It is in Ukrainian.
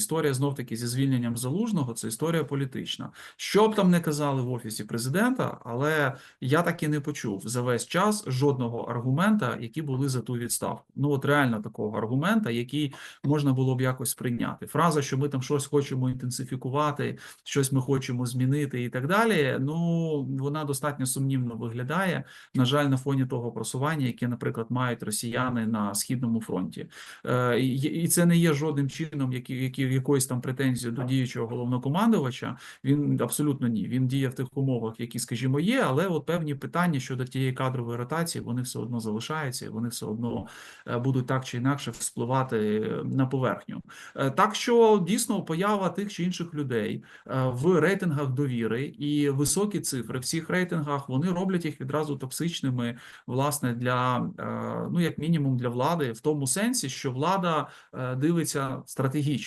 історія знов таки зі звільненням залужного це історія політична. Що б там не казали в офісі президента, але я так і не почув за весь час жодного аргумента, які були за ту відставку. Ну от реально такого аргумента, який можна було б якось прийняти. Фраза, що ми там щось хочемо інтенсифікувати, щось ми хочемо змінити і так далі. Ну вона достатньо сумнівно виглядає. На жаль, на фоні того просування, яке, наприклад, мають росіяни на східному фронті, Е, і це не є жодним чином, які, які якоюсь там претензією до діючого головнокомандувача. Він абсолютно ні. Він діє в тих умовах, які, скажімо, є, але от певні питання щодо тієї кадрової ротації вони все одно залишаються, і вони все одно е, будуть так чи інакше вспливати е, на поверхню. Е, Так що дійсно поява тих чи інших людей в рейтингах довіри і високі цифри в цих рейтингах вони роблять їх відразу токсичними, власне, для ну як мінімум для влади, в тому сенсі, що влада дивиться стратегічно.